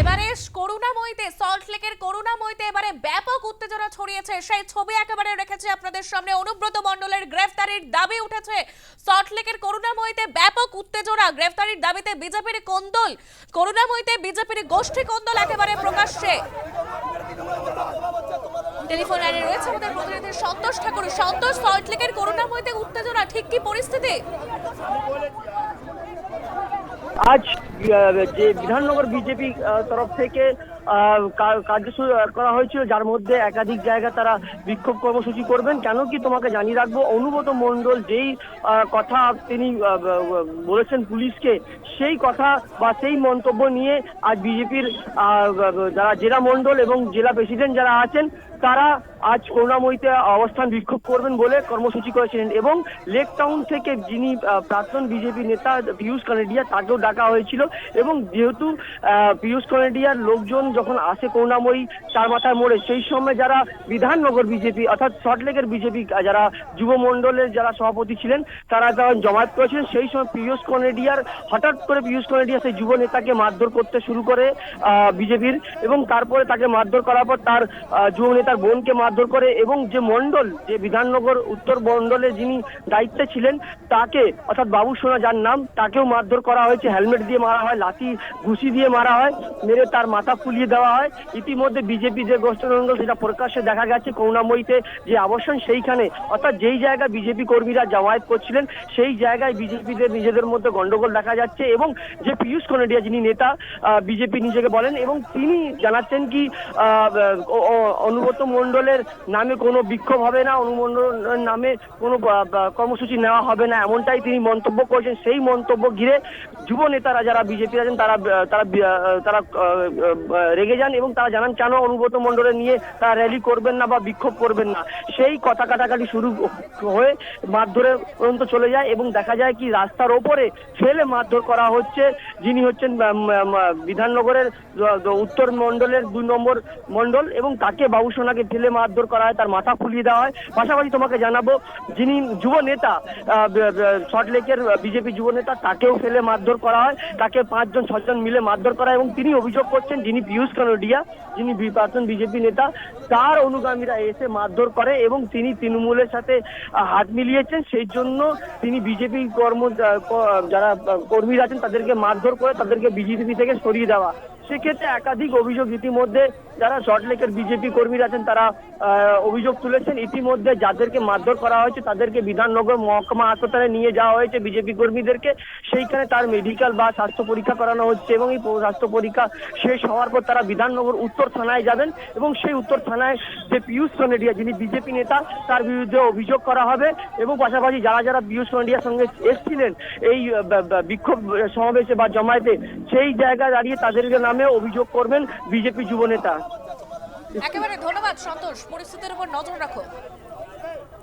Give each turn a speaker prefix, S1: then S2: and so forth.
S1: এবারে করুণাময়ীতে সল্ট লেকের করুণাময়ীতে এবারে ব্যাপক উত্তেজনা ছড়িয়েছে। সেই ছবি একেবারে রেখেছে আপনাদের সামনে। অনুব্রত মণ্ডলের গ্রেফতারির দাবি উঠেছে। সল্ট লেকের করুণাময়ীতে ব্যাপক উত্তেজনা। গ্রেফতারির দাবিতে বিজেপির কোন্দল। করুণাময়ীতে বিজেপির গোষ্ঠী কোন্দল একেবারে প্রকাশ্যে। টেলিফোন লাইনে রয়েছে আমাদের প্রতিনিধি সন্তোষ ঠাকুর। সন্তোষ সল্ট লেকের করুণাময়ীতে উত্তেজনা। ঠিক কি পরিস্থিতি?
S2: আজ যে বিধাননগর বিজেপি তরফ থেকে কার্যসূচি করা হয়েছিল, যার মধ্যে একাধিক জায়গা তারা বিক্ষোভ কর্মসূচি করবেন। কেন কি তোমাকে জানিয়ে রাখব অনুগত মণ্ডল যেই কথা তিনি বলেছেন পুলিশকে, সেই কথা বা সেই মন্তব্য নিয়ে আজ বিজেপির যারা জেলা মণ্ডল এবং জেলা প্রেসিডেন্ট যারা আছেন, তারা আজ করুণাময়ীতে অবস্থান বিক্ষোভ করবেন বলে কর্মসূচি করেছিলেন। এবং লেক টাউন থেকে যিনি প্রাক্তন বিজেপি নেতা, পিয়ুষ কানেডিয়া তাকেও ডাকা হয়েছিল। এবং যেহেতু পিয়ুষ কানেডিয়ার লোকজন যখন আসে করুণাময়ী চার মাথায় মোড়ে, সেই সময় যারা বিধাননগর বিজেপি অর্থাৎ সল্টলেকের বিজেপি যারা যুব মণ্ডলের যারা সভাপতি ছিলেন, তারা যখন জমায়েত করেছিলেন, সেই সময় পিয়ুষ কনেডিয়ার, হঠাৎ করে পিয়ুষ কনেডিয়া সেই যুব নেতাকে মারধর করতে শুরু করে বিজেপির এবং তারপরে তাকে মারধর করার পর তার যুব নেতার বোনকে মারধর করে এবং যে মণ্ডল, যে বিধাননগর উত্তর মণ্ডলে যিনি দায়িত্বে ছিলেন, তাকে, অর্থাৎ বাবু সোনা যার নাম, তাকেও মারধর করা হয়েছে, হেলমেট দিয়ে মারা হয় লাঠি ঘুষি দিয়ে মারা হয়, মেরে তার মাথা ফুলিয়ে দেওয়া হয়। ইতিমধ্যে বিজেপি যে গোষ্ঠীমণ্ডল সেটা প্রকাশ্যে দেখা গেছে করুণাময়ীতে যে আবর্ষণ সেইখানে। অর্থাৎ যেই জায়গায় বিজেপি কর্মীরা জামায়াত করছিলেন, সেই জায়গায় বিজেপিদের নিজেদের মধ্যে গন্ডগোল দেখা যাচ্ছে এবং যে পীযূষ কনেডিয়া যিনি নেতা বিজেপি নিজেকে বলেন এবং তিনি জানাচ্ছেন কি অনুব্রত মণ্ডলের নামে কোনো বিক্ষোভ হবে না, অনুমণ্ডলের নামে কোনো কর্মসূচি নেওয়া হবে না, এমনটাই তিনি মন্তব্য করেছেন। সেই মন্তব্য ঘিরে যুব নেতারা যারা বিজেপি আছেন, তারা তারা তারা রেগে যান এবং তারা জানান, কেন অনুব্রত মণ্ডলের নিয়ে তারা র্যালি করবেন না বা বিক্ষোভ করবেন না? সেই কথা কাটাকাটি শুরু হয়ে মারধরে পর্যন্ত চলে যায় এবং দেখা যায় কি রাস্তার ওপরে ফেলে মারধর করা হচ্ছে। যিনি হচ্ছেন বিধাননগরের উত্তর মণ্ডলের দুই নম্বর মণ্ডল এবং তাকে বাবুসোনাকে ফেলে মারধর করা হয়, তার মাথা ফুলিয়ে দেওয়া হয়। পাশাপাশি তোমাকে জানাব, যিনি যুব নেতা সল্টলেকের বিজেপি যুব নেতা, তাকেও ফেলে মারধর করা হয়। তাকে পাঁচজন ছজন মিলে মারধর করা এবং তিনি অভিযোগ করছেন যিনি পিয়ুষ কানোডিয়া, যিনি প্রাক্তন বিজেপি নেতা, তার অনুগামীরা এসে মারধর করে এবং তিনি তৃণমূলের সাথে হাত মিলিয়েছেন। সেই জন্য তিনি বিজেপি কর্ম যারা কর্মীরা আছেন তাদেরকে মারধর করে তাদেরকে বিজেপি থেকে সরিয়ে দেওয়া। সেক্ষেত্রে একাধিক অভিযোগ ইতিমধ্যে যারা সল্টলেকের বিজেপি কর্মীরা আছেন, তারা অভিযোগ তুলেছেন। ইতিমধ্যে যাদেরকে মারধর করা হয়েছে, তাদেরকে বিধাননগর মহকুমা হাসপাতালে নিয়ে যাওয়া হয়েছে বিজেপি কর্মীদেরকে। সেইখানে তার মেডিকেল বা স্বাস্থ্য পরীক্ষা করানো হচ্ছে এবং এই স্বাস্থ্য পরীক্ষা শেষ হওয়ার পর তারা বিধাননগর উত্তর থানায় যাবেন এবং সেই উত্তর থানায় যে পিয়ুষ সোনেডিয়া যিনি বিজেপি নেতা, তার বিরুদ্ধে অভিযোগ করা হবে এবং পাশাপাশি যারা যারা পিয়ুষ সোনেডিয়ার সঙ্গে এসেছিলেন, এই বিক্ষোভ সমাবেশে বা জমায়েতে, সেই জায়গায় দাঁড়িয়ে তাদেরকে নামে অভিযোগ করবেন বিজেপি যুব নেতা।
S1: একেবারে ধন্যবাদ সন্তোষ। পরিস্থিতির উপর নজর রাখো।